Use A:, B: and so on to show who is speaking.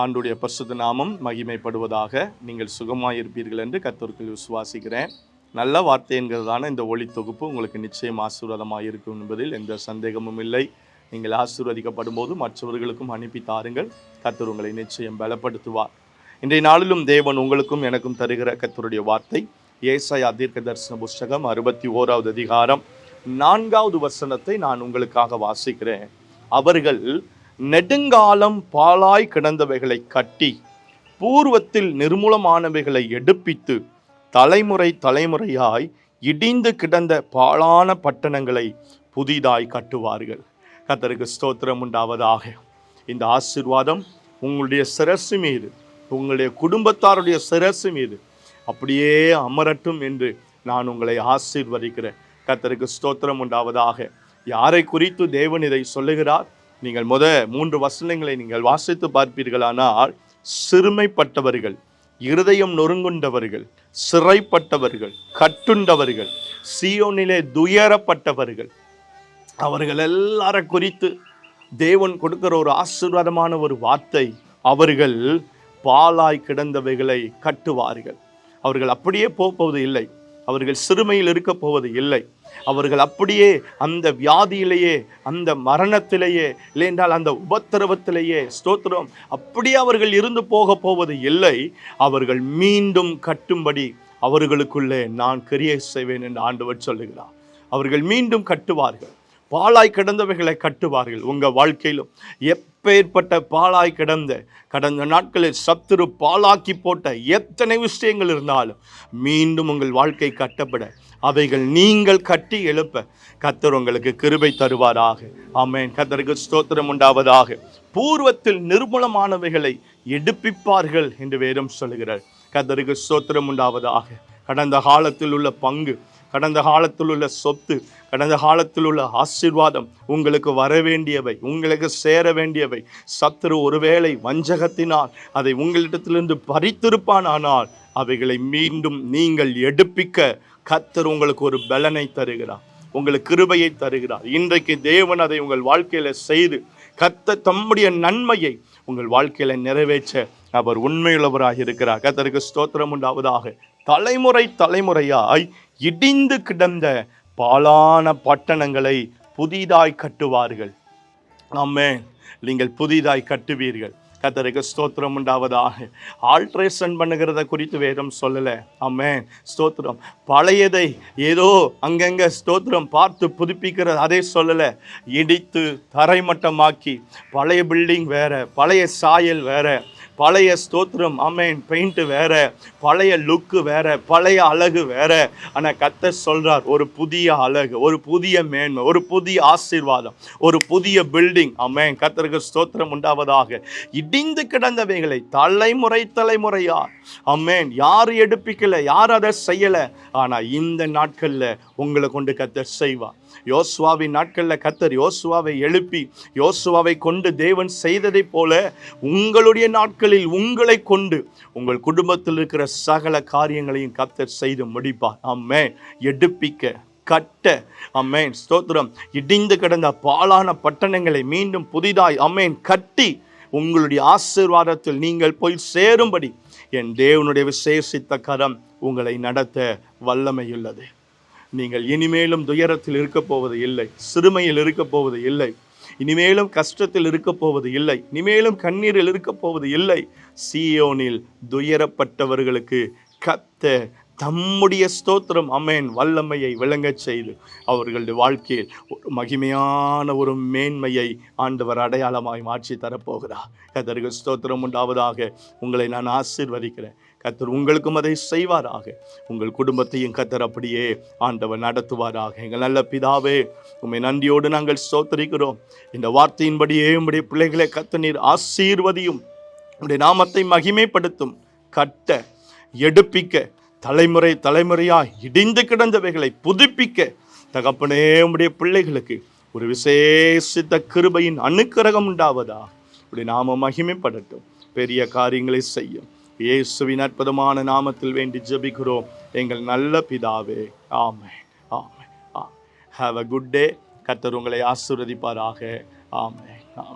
A: ஆண்டுடைய பரிசுத்த நாமம் மகிமைப்படுவதாக நீங்கள் சுகமாயிருப்பீர்கள் என்று கத்தோர்கள் விசுவாசிக்கிறேன். நல்ல வார்த்தை என்கிறதான இந்த ஒளி தொகுப்பு உங்களுக்கு நிச்சயம் ஆசீர்வாதமாக இருக்கும் என்பதில் எந்த சந்தேகமும் இல்லை. நீங்கள் ஆசீர்வதிக்கப்படும் போது மற்றவர்களுக்கும் அனுப்பி தாருங்கள். கத்தர் உங்களை நிச்சயம் பலப்படுத்துவார். இன்றைய நாளிலும் தேவன் உங்களுக்கும் எனக்கும் தருகிற கத்தருடைய வார்த்தை ஏசாய் தீர்க்க தரிசன புஸ்தகம் அறுபத்தி ஓராவது அதிகாரம் நான்காவது வசனத்தை நான் உங்களுக்காக வாசிக்கிறேன். அவர்கள் நெடுங்காலம் பாலாய் கிடந்தவைகளை கட்டி பூர்வத்தில் நிர்மூலமானவைகளை எடுப்பித்து தலைமுறை தலைமுறையாய் இடிந்து கிடந்த பாழான பட்டணங்களை புதிதாய் கட்டுவார்கள். கத்தருக்கு ஸ்தோத்திரம் உண்டாவதாக. இந்த ஆசீர்வாதம் உங்களுடைய சிரசு மீது உங்களுடைய குடும்பத்தாருடைய சிரசு மீது அப்படியே அமரட்டும் என்று நான் உங்களை ஆசீர்வதிக்கிறேன். கத்தருக்கு ஸ்தோத்திரம் உண்டாவதாக. யாரை குறித்து தேவன் இதை சொல்லுகிறார்? நீங்கள் முத மூன்று வசனங்களை நீங்கள் வாசித்து பார்ப்பீர்களானால் சிறுமைப்பட்டவர்கள் இருதயம் நொறுங்குண்டவர்கள் சிறைப்பட்டவர்கள் கட்டுண்டவர்கள் சியோனிலே துயரப்பட்டவர்கள் அவர்கள் எல்லாரை குறித்து தேவன் கொடுக்கிற ஒரு ஆசீர்வாதமான ஒரு வார்த்தை அவர்கள் பாலாய் கிடந்தவைகளை கட்டுவார்கள். அவர்கள் அப்படியே போவது இல்லை அவர்கள் சிறுமையில் இருக்க போவது இல்லை அவர்கள் அப்படியே அந்த வியாதியிலேயே அந்த மரணத்திலேயே இல்லையென்றால் அந்த உபத்திரவத்திலேயே ஸ்தோத்திரம் அப்படியே அவர்கள் இருந்து போக போவது இல்லை. அவர்கள் மீண்டும் கட்டும்படி அவர்களுக்குள்ளே நான் கிரியை செய்வேன் என்று ஆண்டவர் சொல்லுகிறார். அவர்கள் மீண்டும் கட்டுவார்கள். பாலாய் கிடந்தவைகளை கட்டுவார்கள். உங்கள் வாழ்க்கையிலும் எப்பேற்பட்ட பாலாய் கிடந்த கடந்த நாட்களில் சத்துரு பாலாக்கி போட்ட எத்தனை விஷயங்கள் இருந்தாலும் மீண்டும் உங்கள் வாழ்க்கை கட்டப்பட அவைகள் நீங்கள் கட்டி எழுப்ப கத்தர் உங்களுக்கு கிருபை தருவாராக. ஆமேன். கத்தருக்கு ஸ்தோத்திரம் உண்டாவதாக. பூர்வத்தில் நிர்மூலமானவைகளை எடுப்பிப்பார்கள் என்று வேறும் சொல்லுகிறார். கத்தருக்கு ஸ்தோத்திரம் உண்டாவதாக. கடந்த காலத்தில் உள்ள பங்கு கடந்த காலத்தில் உள்ள சொத்து கடந்த காலத்தில் உள்ள ஆசீர்வாதம் உங்களுக்கு வர வேண்டியவை உங்களுக்கு சேர வேண்டியவை சத்துரு ஒருவேளை வஞ்சகத்தினால் அதை உங்களிடத்திலிருந்து பறித்திருப்பான் ஆனால் அவைகளை மீண்டும் நீங்கள் எடுப்பிக்க கத்தர் உங்களுக்கு ஒரு பலனை தருகிறார். உங்களுக்கு கிருபையை தருகிறார். இன்றைக்கு தேவன் அதை உங்கள் வாழ்க்கையில் செய்து கத்த தம்முடைய நன்மையை உங்கள் வாழ்க்கையில் நிறைவேற்ற அவர் உண்மையுள்ளவராக இருக்கிறார். கத்தருக்கு ஸ்தோத்திரம் உண்டாவதாக. தலைமுறை தலைமுறையாய் இடிந்து கிடந்த பாலான பட்டணங்களை புதிதாய் கட்டுவார்கள். ஆமே நீங்கள் புதிதாய் கட்டுவீர்கள். கத்தருக்கு ஸ்தோத்திரம் உண்டாவதாக. ஆல்ட்ரேஷன் பண்ணுகிறத குறித்து வேதம் சொல்லலை. ஆமே ஸ்தோத்திரம். பழையதை ஏதோ அங்கங்கே ஸ்தோத்திரம் பார்த்து புதுப்பிக்கிறது அதை சொல்லலை. இடித்து தரைமட்டமாக்கி பழைய பில்டிங் வேற பழைய சாயல் வேறு பழைய ஸ்தோத்திரம் அமேன் பெயிண்ட்டு வேற பழைய லுக்கு வேற பழைய அழகு வேற. ஆனால் கத்த சொல்கிறார் ஒரு புதிய அழகு ஒரு புதிய மேன்மை ஒரு புதிய ஆசீர்வாதம் ஒரு புதிய பில்டிங் அமேன் கத்தருக்கு ஸ்தோத்திரம் உண்டாவதாக. இடிந்து கிடந்தவைகளை தலைமுறை தலைமுறையா அம்மேன் யார் எடுப்பிக்கல யார் அதை செய்யலை? ஆனால் இந்த நாட்களில் உங்களை கொண்டு கத்தர் செய்வார். யோசுவாவின் நாட்களில் கத்தர் யோசுவாவை எழுப்பி யோசுவாவை கொண்டு தேவன் செய்ததைப் போல உங்களுடைய நாட்களில் உங்களை கொண்டு உங்கள் குடும்பத்தில் இருக்கிற சகல காரியங்களையும் கத்தர் செய்து முடிப்பார். அம்மே எடுப்பிக்க கட்ட அம்மேன் ஸ்தோத்திரம். இடிந்து கிடந்த பாலான பட்டணங்களை மீண்டும் புதிதாய் அம்மேன் கட்டி உங்களுடைய ஆசீர்வாதத்தில் நீங்கள் போய் சேரும்படி என் தேவனுடைய விசேஷித்த கரம் உங்களை நடத்த வல்லமையுள்ளது. நீங்கள் இனிமேலும் துயரத்தில் இருக்கப் போவது இல்லை சிறுமையில் இருக்கப் போவது இல்லை இனிமேலும் கஷ்டத்தில் இருக்கப் போவது இல்லை இனிமேலும் கண்ணீரில் இருக்கப் போவது இல்லை. சியோனில் துயரப்பட்டவர்களுக்கு கத்த தம்முடைய ஸ்தோத்திரம் அமேன். வல்லமையை விளங்கச் செய்து அவர்களுடைய வாழ்க்கையில் ஒரு மகிமையான ஒரு மேன்மையை ஆண்டவர் அடையாளமாய் மாற்றி தரப்போகிறார். கத்தருக்கு ஸ்தோத்திரம் உண்டாவதாக. உங்களை நான் ஆசீர்வதிக்கிறேன். கத்தர் உங்களுக்கும் அதை செய்வாராக. உங்கள் குடும்பத்தையும் கத்தர் அப்படியே ஆண்டவர் நடத்துவாராக. எங்கள் நல்ல பிதாவே உண்மை நன்றியோடு நாங்கள் ஸ்தோத்தரிக்கிறோம். இந்த வார்த்தையின்படியே உம்முடைய பிள்ளைகளை கத்த நீர் ஆசீர்வதியும் உடைய நாமத்தை மகிமைப்படுத்தும் கட்ட எடுப்பிக்க தலைமுறை தலைமுறையாய் இடிந்து கிடந்தவைகளை புதுப்பிக்க தகப்பனே உடைய பிள்ளைகளுக்கு ஒரு விசேஷித்த கிருபையின் அணுக்கரகம் உண்டாவதா? இப்படி நாம மகிமைப்படட்டும். பெரிய காரியங்களை செய்யும் இயேசுவின் அற்புதமான நாமத்தில் வேண்டி ஜபிக்கிறோம். எங்கள் நல்ல பிதாவே. ஆமை ஆமை ஆ ஹாவ் அ குட் டே கத்தர் உங்களை ஆசிர்வதிப்பாராக. ஆமை ஆ